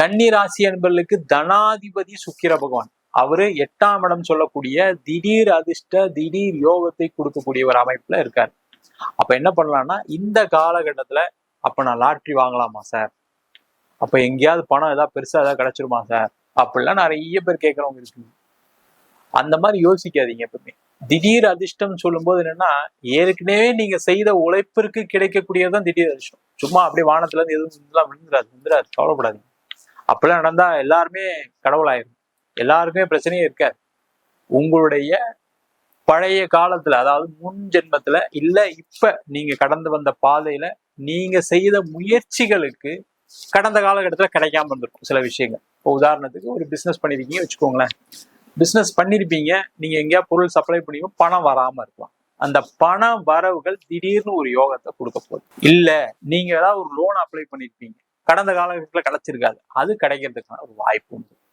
கன்னி ராசி என்பர்களுக்கு தனாதிபதி சுக்கிர பகவான். அவரு எட்டாம் இடம் சொல்லக்கூடிய திடீர் அதிர்ஷ்ட திடீர் யோகத்தை கொடுக்கக்கூடிய ஒரு அமைப்புல இருக்காரு. அப்ப என்ன பண்ணலாம்னா இந்த காலகட்டத்துல அப்ப நான் லாட்ரி வாங்கலாமா சார் அப்ப எங்கேயாவது பணம் ஏதாவது பெருசா ஏதாவது கிடைச்சிருமா சார் அப்படிலாம் நிறைய பேர் கேட்கறவங்க இருக்கு. அந்த மாதிரி யோசிக்காதீங்க எப்பவுமே. திடீர் அதிர்ஷ்டம் சொல்லும்போது என்னன்னா ஏற்கனவே நீங்க செய்த உழைப்பிற்கு கிடைக்கக்கூடியதுதான் திடீர் அதிர்ஷ்டம். சும்மா அப்படியே வானத்துல இருந்து எதுவும் இதெல்லாம் விழுந்துராது விழுந்துராது கவலைப்படாதீங்க. அப்படிலாம் நடந்தா எல்லாருமே கடவுளாயிரும். எல்லாருக்குமே பிரச்சனையே இருக்காது. உங்களுடைய பழைய காலத்துல அதாவது முன் ஜென்மத்துல இல்ல இப்ப நீங்க கடந்து வந்த பாதையில நீங்க செய்த முயற்சிகளுக்கு கடந்த காலகட்டத்தில் கிடைக்காம இருந்திருக்கும் சில விஷயங்கள். இப்போ உதாரணத்துக்கு ஒரு பிஸ்னஸ் பண்ணிருக்கீங்க வச்சுக்கோங்களேன். பிஸ்னஸ் பண்ணிருப்பீங்க. நீங்க எங்கேயா பொருள் சப்ளை பண்ணியும் பணம் வராம இருக்கலாம். அந்த பண வரவுகள் திடீர்னு ஒரு யோகத்தை கொடுக்க போகுது. இல்ல நீங்க ஏதாவது ஒரு லோன் அப்ளை பண்ணிருப்பீங்க. கடந்த காலகட்டத்தில் கிடைச்சிருக்காது. அது கிடைக்கிறதுக்கான ஒரு வாய்ப்பு உண்டு.